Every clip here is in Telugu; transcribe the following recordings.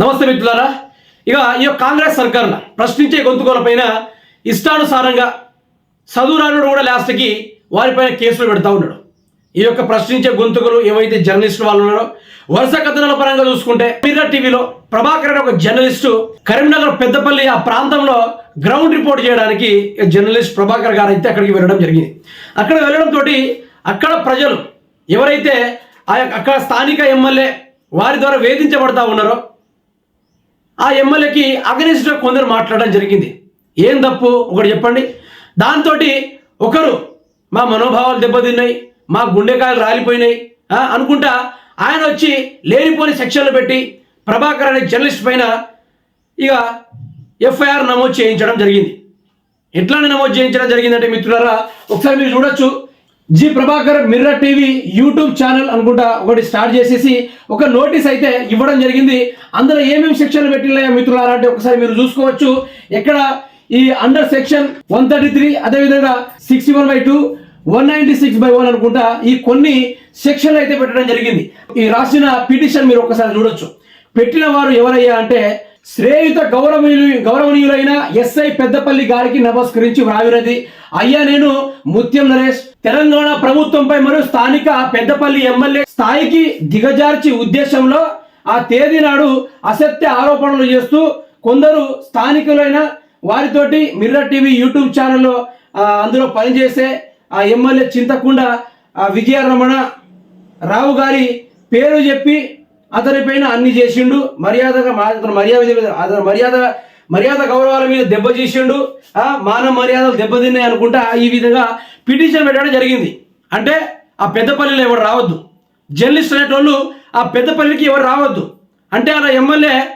నమస్తే మిత్రులారా. ఇక ఈ యొక్క కాంగ్రెస్ సర్కార్ల ప్రశ్నించే గొంతుకోలపైన ఇష్టానుసారంగా చదువురానుడు కూడా లాస్ట్కి వారిపైన కేసులు పెడతా ఉన్నాడు. ఈ యొక్క ప్రశ్నించే గొంతుకులు ఏవైతే జర్నలిస్టు వాళ్ళు ఉన్నారో వరుస కథనాల పరంగా చూసుకుంటే మిర్రర్ టీవీలో ప్రభాకర్ అనే ఒక జర్నలిస్టు కరీంనగర్ పెద్దపల్లి ఆ ప్రాంతంలో గ్రౌండ్ రిపోర్ట్ చేయడానికి జర్నలిస్ట్ ప్రభాకర్ గారు అయితే అక్కడికి వెళ్ళడం జరిగింది. అక్కడ వెళ్ళడంతో అక్కడ ప్రజలు ఎవరైతే ఆ యొక్క అక్కడ స్థానిక ఎమ్మెల్యే వారి ద్వారా వేధించబడతా ఉన్నారో ఆ ఎమ్మెల్యేకి అగనిస్ట్గా కొందరు మాట్లాడడం జరిగింది. ఏం తప్పు? ఒకటి చెప్పండి. దాంతో ఒకరు మా మనోభావాలు దెబ్బతిన్నాయి మా గుండెకాయలు రాలిపోయినాయి అనుకుంటా ఆయన వచ్చి లేనిపోని సెక్షన్లు పెట్టి ప్రభాకర్ అనే జర్నలిస్ట్ పైన ఇక ఎఫ్ఐఆర్ నమోదు చేయించడం జరిగింది. ఎట్లానే నమోదు చేయించడం జరిగిందంటే మిత్రులారా ఒకసారి మీరు చూడొచ్చు. G Prabhakar mirror TV YouTube channel అనుకుంటా ఒకటి స్టార్ట్ చేసేసి ఒక నోటీస్ అయితే ఇవ్వడం జరిగింది. అందులో ఏమేమి సెక్షన్లు పెట్టినాయో మిత్రులారా అంటే ఒకసారి మీరు చూసుకోవచ్చు. ఎక్కడ ఈ under section one thirty three అదేవిధంగా sixty one by two one ninety six by one అనుకుంటా ఈ కొన్ని సెక్షన్లు అయితే పెట్టడం జరిగింది. ఈ రాసిన పిటిషన్ మీరు ఒకసారి చూడొచ్చు. పెట్టిన వారు ఎవరయ్యా అంటే శ్రేయుత గౌరవనీయులు గౌరవనీయులైన ఎస్ఐ పెద్దపల్లి గారికి నమస్కరించి వ్రావినది అయ్యా నేను ముత్యం నరేష్. తెలంగాణ ప్రభుత్వంపై మరియు స్థానిక పెద్దపల్లి ఎమ్మెల్యే స్థాయికి దిగజార్చి ఉద్దేశంలో ఆ తేదీ నాడు అసత్య ఆరోపణలు చేస్తూ కొందరు స్థానికులైన వారితోటి మిర్రర్ టీవీ యూట్యూబ్ ఛానల్లో అందులో పనిచేసే ఆ ఎమ్మెల్యే చింతకుండా విజయరమణ రావు గారి పేరు చెప్పి అతని పైన అన్ని చేసిండు. మర్యాదగా మా- మర్యాద అతను అతని మర్యాద మర్యాద గౌరవాల మీద దెబ్బ చేసిండు. ఆ, మానవ మర్యాదలు దెబ్బతిన్నాయి అనుకుంటా ఈ విధంగా పిటిషన్ పెట్టడం జరిగింది. అంటే ఆ పెద్దపల్లిలో ఎవరు రావద్దు. జర్నలిస్ట్ అనేటోళ్ళు ఆ పెద్దపల్లికి ఎవరు రావద్దు. అంటే అలా ఎమ్మెల్యే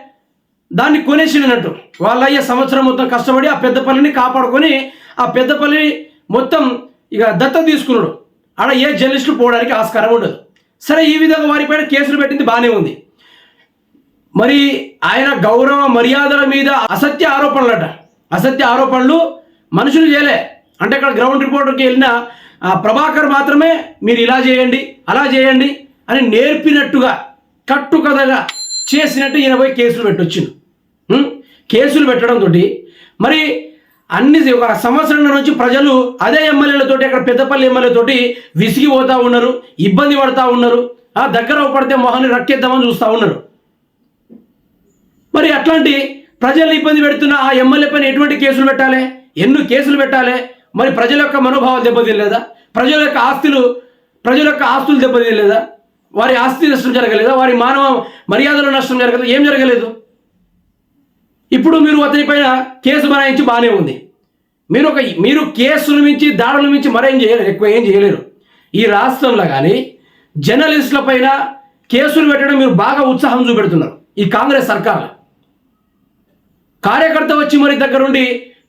దాన్ని కొనేసినట్టు వాళ్ళయ్యే సంవత్సరం మొత్తం కష్టపడి ఆ పెద్దపల్లిని కాపాడుకొని ఆ పెద్దపల్లి మొత్తం ఇక దత్త తీసుకున్నాడు. ఆడ ఏ జర్నలిస్టులు పోవడానికి ఆస్కారం ఉండదు. సరే ఈ విధంగా వారిపైన కేసులు పెట్టింది బాగానే ఉంది. మరి ఆయన గౌరవ మర్యాదల మీద అసత్య ఆరోపణలట. అసత్య ఆరోపణలు మనుషులు చేయలే. అంటే అక్కడ గ్రౌండ్ రిపోర్టర్కి వెళ్ళిన ప్రభాకర్ మాత్రమే మీరు ఇలా చేయండి అలా చేయండి అని నేర్పినట్టుగా కట్టుకథగా చేసినట్టు ఈయన పోయి కేసులు పెట్టొచ్చిండు. కేసులు పెట్టడంతో మరి అన్ని ఒక సంవత్సరం నుంచి ప్రజలు అదే ఎమ్మెల్యేలతోటి అక్కడ పెద్దపల్లి ఎమ్మెల్యేతోటి విసిగిపోతూ ఉన్నారు ఇబ్బంది పడతా ఉన్నారు ఆ దగ్గర పడితే మొహాన్ని రక్కేద్దామని చూస్తూ ఉన్నారు. మరి అట్లాంటి ప్రజలు ఇబ్బంది పెడుతున్న ఆ ఎమ్మెల్యే పైన ఎటువంటి కేసులు పెట్టాలి? ఎన్ని కేసులు పెట్టాలి? మరి ప్రజల యొక్క మనోభావాలు దెబ్బతినలేదా? ప్రజల యొక్క ఆస్తులు ప్రజల యొక్క ఆస్తులు దెబ్బతినలేదా? వారి ఆస్తి నష్టం జరగలేదా? వారి మానవ మర్యాదల నష్టం జరగలేదు? ఏం జరగలేదు? ఇప్పుడు మీరు అతని పైన కేసు బనాయించి బాగానే ఉంది. మీరు ఒక మీరు కేసులు మించి దాడుల మించి మరేం చేయలేరు ఎక్కువ ఏం చేయలేరు. ఈ రాష్ట్రంలో కానీ జర్నలిస్టుల పైన కేసులు పెట్టడం మీరు బాగా ఉత్సాహం చూపెడుతున్నారు ఈ కాంగ్రెస్ సర్కార్ కార్యకర్త వచ్చి మరి దగ్గరుండి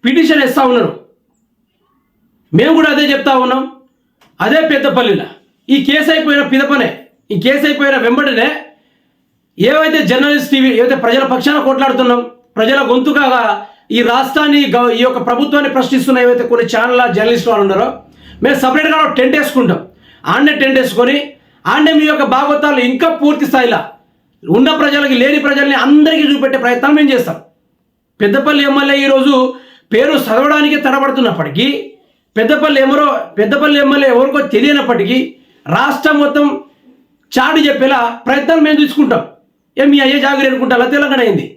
పిటిషన్ ఇస్తా ఉన్నారు. మేము కూడా అదే చెప్తా ఉన్నాం. అదే పెద్దపల్లిలో. ఈ కేసు అయిపోయిన పిదపనే ఈ కేసు అయిపోయిన వెంబడినే ఏవైతే జర్నలిస్ట్ టీవీ ఏవైతే ప్రజల పక్షాన కొట్లాడుతున్నాం ప్రజల గొంతుగా ఈ రాష్ట్రాన్ని ఈ యొక్క ప్రభుత్వాన్ని ప్రశ్నిస్తున్న ఏవైతే కొన్ని ఛానల్ జర్నలిస్ట్ వాళ్ళు ఉన్నారో మేము సపరేట్గా ఒక టెంట్ వేసుకుంటాం. ఆడనే టెంట్ వేసుకొని ఆడనే మీ యొక్క భాగవతాలు ఇంకా పూర్తి స్థాయిలో ఉన్న ప్రజలకి లేని ప్రజల్ని అందరికీ చూపెట్టే ప్రయత్నం మేము చేస్తాం. పెద్దపల్లి ఎమ్మెల్యే ఈరోజు పేరు చదవడానికి తడబడుతున్నప్పటికీ పెద్దపల్లి ఎవరో పెద్దపల్లి ఎమ్మెల్యే ఎవరికో తెలియనప్పటికీ రాష్ట్రం మొత్తం చాటు చెప్పేలా ప్రయత్నాలు మేము తీసుకుంటాం. ఏ మీ అయ్యే జాగ్రత్త అనుకుంటా? తెలంగాణ అయింది.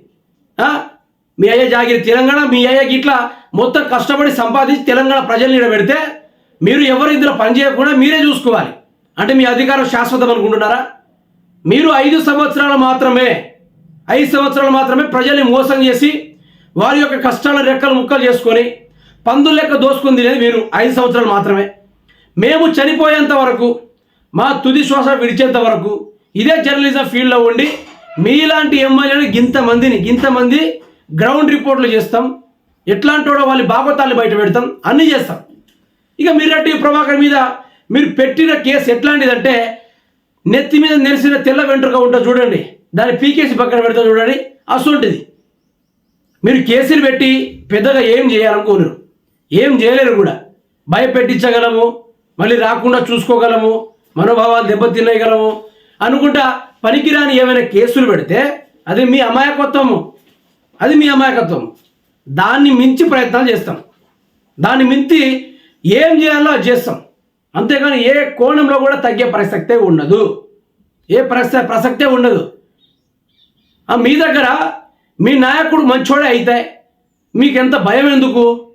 మీ అయ్య జాగిరి తెలంగాణ మీ అయ్యకి ఇట్లా మొత్తం కష్టపడి సంపాదించి తెలంగాణ ప్రజల్ని నిలబెడితే మీరు ఎవరు ఇందులో పని చేయకుండా మీరే చూసుకోవాలి. అంటే మీ అధికారం శాశ్వతం అనుకుంటున్నారా? మీరు ఐదు సంవత్సరాలు మాత్రమే ఐదు సంవత్సరాలు మాత్రమే ప్రజల్ని మోసం చేసి వారి యొక్క కష్టాల రెక్కలు ముక్కలు చేసుకొని పందుల లెక్క దోసుకుని తినేది మీరు ఐదు సంవత్సరాలు మాత్రమే. మేము చనిపోయేంత వరకు మా తుది శ్వాస విడిచేంత వరకు ఇదే జర్నలిజం ఫీల్డ్లో ఉండి మీలాంటి ఎమ్మెల్యేలు ఇంతమందిని ఇంతమంది గ్రౌండ్ రిపోర్ట్లు చేస్తాం. ఎట్లాంటి వాడో వాళ్ళ భాగవతాలు బయట పెడతాం. అన్నీ చేస్తాం. ఇక మీరట్టి ప్రభాకర్ మీద మీరు పెట్టిన కేసు ఎట్లాంటిదంటే నెత్తి మీద నెరిసిన తెల్ల వెంట్రుక ఉంటుంది చూడండి. దాన్ని పీకేసి పక్కన పెడతా చూడండి. అసలుంటిది. మీరు కేసులు పెట్టి పెద్దగా ఏం చేయాలనుకోలేరు ఏం చేయలేరు కూడా. భయపెట్టించగలము మళ్ళీ రాకుండా చూసుకోగలము మనోభావాలు దెబ్బతినేయగలము అనుకుంటా పనికిరాని ఏమైనా కేసులు పెడితే అది మీ అమాయకత్వము. అది మీ అమాయకత్వం. దాన్ని మించి ప్రయత్నాలు చేస్తాం. దాన్ని మించి ఏం చేయాలో అది చేస్తాం. అంతేగాని ఏ కోణంలో కూడా తగ్గే ప్రసక్తే ఉండదు. ఏ ప్రస ప్రసక్తే ఉండదు. ఆ మీ దగ్గర మీ నాయకుడు మంచోడే అయితే మీకెంత భయం ఎందుకు?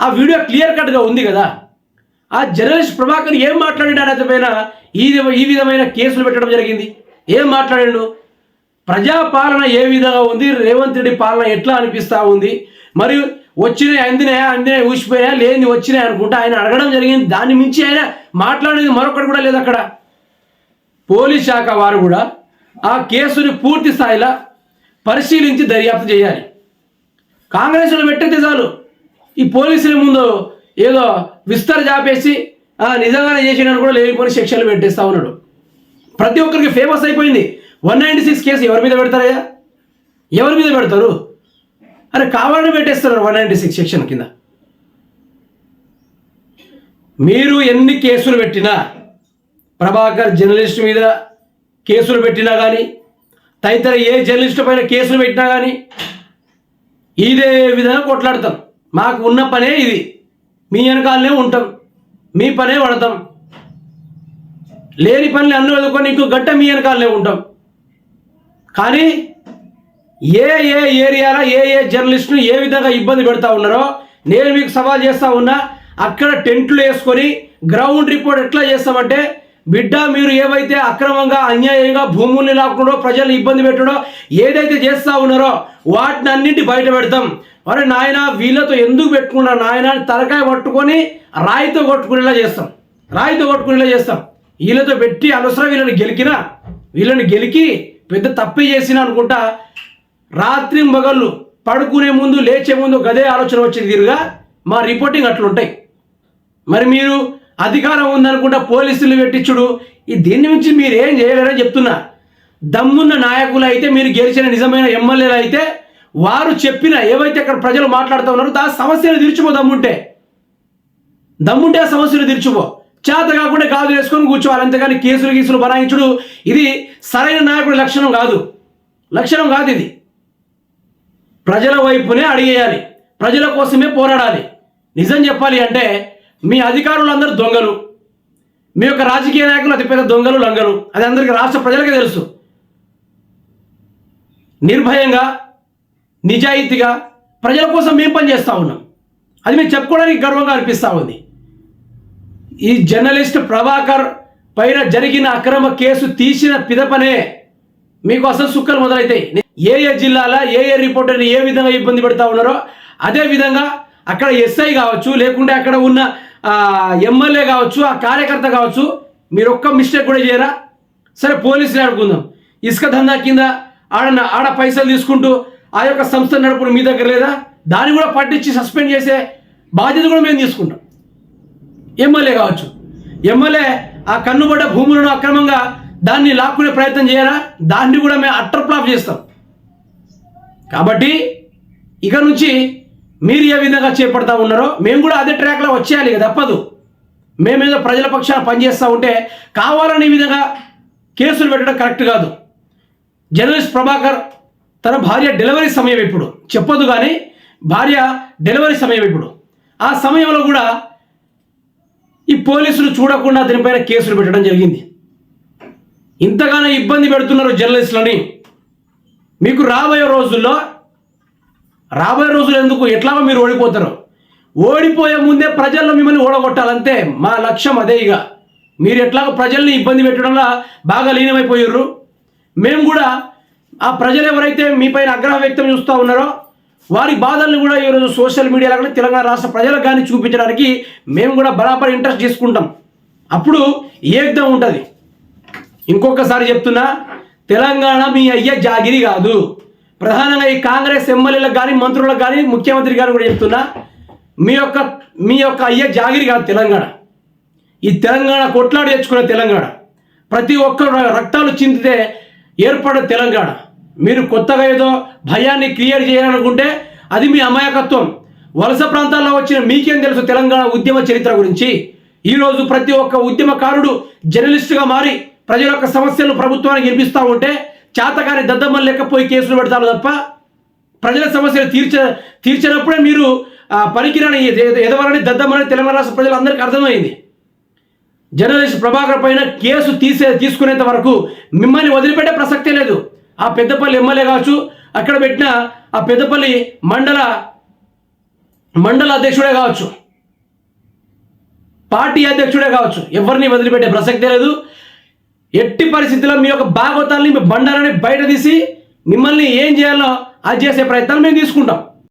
ఆ వీడియో క్లియర్ కట్గా ఉంది కదా. ఆ జర్నలిస్ట్ ప్రభాకర్ ఏం మాట్లాడాడు అతని పైన? ఈ ఈ విధమైన కేసులు పెట్టడం జరిగింది. ఏం మాట్లాడాడు? ప్రజాపాలన ఏ విధంగా ఉంది? రేవంత్ రెడ్డి పాలన ఎట్లా అనిపిస్తూ ఉంది? మరియు వచ్చినాయి అందినాయా అందినాయి ఊసిపోయా లేని వచ్చినాయి అనుకుంటా ఆయన అడగడం జరిగింది. దాన్ని మించి ఆయన మాట్లాడేది మరొకటి కూడా లేదు అక్కడ. పోలీస్ శాఖ వారు కూడా ఆ కేసుని పూర్తి స్థాయిలో పరిశీలించి దర్యాప్తు చేయాలి. కాంగ్రెస్లో పెట్టితే చాలు. ఈ పోలీసుల ముందు ఏదో విస్తర చాపేసి నిజంగానే చేసినాను కూడా లేనిపోని శిక్షలు పెట్టేస్తా ఉన్నాడు. ప్రతి ఒక్కరికి ఫేమస్ అయిపోయింది. వన్ నైంటీ సిక్స్ కేసు ఎవరి మీద పెడతారయ్యా? ఎవరి మీద పెడతారు? అరే కావాలని పెట్టేస్తున్నారు వన్ నైంటీ సిక్స్ సెక్షన్ కింద. మీరు ఎన్ని కేసులు పెట్టినా ప్రభాకర్ జర్నలిస్ట్ మీద కేసులు పెట్టినా కానీ తదితర ఏ జర్నలిస్ట్ పైన కేసులు పెట్టినా కానీ ఇదే విధంగా కొట్లాడతాం. మాకు ఉన్న పనే ఇది. మీ వెనకాలనే ఉంటాం. మీ పనే పడతాం లేని పనులు అన్ను వదుకొని ఇంకో గంట మీ వెనకాలనే ఉంటాం. కానీ ఏ ఏ ఏరియాలో ఏ ఏ జర్నలిస్టులు ఏ విధంగా ఇబ్బంది పెడతా ఉన్నారో నేను మీకు సవాల్ చేస్తా ఉన్నా అక్కడ టెంట్లు వేసుకొని గ్రౌండ్ రిపోర్ట్ ఎట్లా చేస్తామంటే బిడ్డ మీరు ఏవైతే అక్రమంగా అన్యాయంగా భూముల్ని లాక్కుండో ప్రజల్ని ఇబ్బంది పెట్టడో ఏదైతే చేస్తా ఉన్నారో వాటిని అన్నింటి బయట పెడతాం. మరి నాయన వీళ్ళతో ఎందుకు పెట్టుకున్నా నాయన తలకాయ పట్టుకొని రాయితో కొట్టుకునేలా చేస్తాం. రాయితో కొట్టుకునేలా చేస్తాం. వీళ్ళతో పెట్టి అనవసరం వీళ్ళని గెలికినా వీళ్ళని గెలికి పెద్ద తప్పే చేసిన అనుకుంటా రాత్రి మగళ్ళు పడుకునే ముందు లేచే ముందు గదే ఆలోచన వచ్చేది తీరుగా. మా రిపోర్టింగ్ అట్లుంటాయి. మరి మీరు అధికారం ఉందనుకుంటా పోలీసులు పెట్టించుడు ఈ దీని నుంచి మీరు ఏం చేయలేరని చెప్తున్నా. దమ్మున్న నాయకులు అయితే మీరు గెలిచిన నిజమైన ఎమ్మెల్యేలు అయితే వారు చెప్పిన ఏవైతే అక్కడ ప్రజలు మాట్లాడుతూ ఉన్నారో దా సమస్యను తీర్చుకో దమ్ముంటే. దమ్ముంటే ఆ సమస్యలు తీర్చుకో. చేత కాకుండా గాజు వేసుకొని కూర్చోవాలి. అంతేగాని కేసులు గీసులు బనాయించుడు ఇది సరైన నాయకుడి లక్షణం కాదు. లక్షణం కాదు ఇది. ప్రజల వైపునే అడిగేయాలి. ప్రజల కోసమే పోరాడాలి. నిజం చెప్పాలి అంటే మీ అధికారులందరూ దొంగలు. మీ యొక్క రాజకీయ నాయకులు అతిపెద్ద దొంగలు లంగలు. అది అందరికీ రాష్ట్ర ప్రజలకే తెలుసు. నిర్భయంగా నిజాయితీగా ప్రజల కోసం మేము పనిచేస్తూ ఉన్నాం. అది మేము చెప్పుకోవడానికి గర్వంగా అనిపిస్తూ ఉంది. ఈ జర్నలిస్ట్ ప్రభాకర్ పైన జరిగిన అక్రమ కేసు తీసిన పిదపనే మీకు అసలు సుక్కలు మొదలైతాయి. ఏ ఏ జిల్లాల ఏ ఏ రిపోర్టర్ని ఏ విధంగా ఇబ్బంది పెడతా ఉన్నారో అదే విధంగా అక్కడ ఎస్ఐ కావచ్చు లేకుంటే అక్కడ ఉన్న ఎమ్మెల్యే కావచ్చు ఆ కార్యకర్త కావచ్చు మీరు ఒక్క మిస్టేక్ కూడా చేయరా? సరే పోలీసులు ఆడుకుందాం ఇసుక దందా కింద ఆడ ఆడ పైసలు తీసుకుంటూ ఆ యొక్క సంస్థ నడుపుడు మీ దగ్గర లేదా? దాన్ని కూడా పట్టించి సస్పెండ్ చేసే బాధ్యత కూడా మేము తీసుకుంటాం. ఎమ్మెల్యే కావచ్చు. ఎమ్మెల్యే ఆ కన్నుబడ్డ భూములను అక్రమంగా దాన్ని లాక్కునే ప్రయత్నం చేయరా? దాన్ని కూడా మేము అట్టర్ ఫ్లాప్ చేస్తాం. కాబట్టి ఇక నుంచి మీరు ఏ విధంగా చేపడతా ఉన్నారో మేము కూడా అదే ట్రాక్లో వచ్చేయాలి ఇక తప్పదు. మేమేదో ప్రజల పక్షాన పనిచేస్తూ ఉంటే కావాలనే విధంగా కేసులు పెట్టడం కరెక్ట్ కాదు. జర్నలిస్ట్ ప్రభాకర్ తన భార్య డెలివరీ సమయం ఇప్పుడు. చెప్పదు కానీ భార్య డెలివరీ సమయం ఇప్పుడు. ఆ సమయంలో కూడా ఈ పోలీసులు చూడకుండా దీనిపైన కేసులు పెట్టడం జరిగింది. ఇంతగానో ఇబ్బంది పెడుతున్నారు జర్నలిస్టులని. మీకు రాబోయే రోజుల్లో రాబోయే రోజులు ఎందుకు ఎట్లాగో మీరు ఓడిపోతారు? ఓడిపోయే ముందే ప్రజల్లో మిమ్మల్ని ఓడగొట్టాలంతే. మా లక్ష్యం అదే ఇక. మీరు ఎట్లాగో ప్రజల్ని ఇబ్బంది పెట్టడంలో బాగా లీనమైపోయారు మేము కూడా ఆ ప్రజలు ఎవరైతే మీ పైన ఆగ్రహం వ్యక్తం చూస్తూ ఉన్నారో వారి బాధల్ని కూడా ఈరోజు సోషల్ మీడియాలో కానీ తెలంగాణ రాష్ట్ర ప్రజలకు కానీ చూపించడానికి మేము కూడా బరాబర్ ఇంట్రెస్ట్ తీసుకుంటాం. అప్పుడు ఏకదం ఉంటుంది. ఇంకొకసారి చెప్తున్నా తెలంగాణ మీ అయ్య జాగిరి కాదు. ప్రధానంగా ఈ కాంగ్రెస్ ఎమ్మెల్యేలకు కానీ మంత్రులకు కానీ ముఖ్యమంత్రి గారు కూడా చెప్తున్నా మీ యొక్క మీ యొక్క అయ్యే జాగిరి కాదు తెలంగాణ. ఈ తెలంగాణ కొట్లాడి తెచ్చుకునే తెలంగాణ. ప్రతి ఒక్కరు రక్తాలు చిందితే ఏర్పడే తెలంగాణ. మీరు కొత్తగా ఏదో భయాన్ని క్రియేట్ చేయాలనుకుంటే అది మీ అమాయకత్వం. వలస ప్రాంతాల్లో వచ్చిన మీకేం తెలుసు తెలంగాణ ఉద్యమ చరిత్ర గురించి? ఈరోజు ప్రతి ఒక్క ఉద్యమకారుడు జర్నలిస్టుగా మారి ప్రజల యొక్క సమస్యలను ప్రభుత్వానికి వినిపిస్తూ ఉంటే చేతగాని దద్దమ్మలు లేకపోయి కేసులు పెడతారు తప్ప ప్రజల సమస్యలు తీర్చ తీర్చినప్పుడే మీరు పనికిరాని ఎదవాలని దద్దమ్మని తెలంగాణ రాష్ట్ర ప్రజలందరికీ అర్థమైంది. జర్నలిస్ట్ ప్రభాకర్ పైన కేసు తీసే తీసుకునేంత వరకు మిమ్మల్ని వదిలిపెట్టే ప్రసక్తే లేదు. ఆ పెద్దపల్లి ఎమ్మెల్యే కావచ్చు అక్కడ పెట్టిన ఆ పెద్దపల్లి మండల మండల అధ్యక్షుడే కావచ్చు. పార్టీ అధ్యక్షుడే కావచ్చు. ఎవరిని వదిలిపెట్టే ప్రసక్తే లేదు. ఎట్టి పరిస్థితుల్లో మీ యొక్క భాగవతాల్ని మీ బండారాన్ని బయట తీసి మిమ్మల్ని ఏం చేయాలో అది చేసే ప్రయత్నాలు మేము తీసుకుంటాం.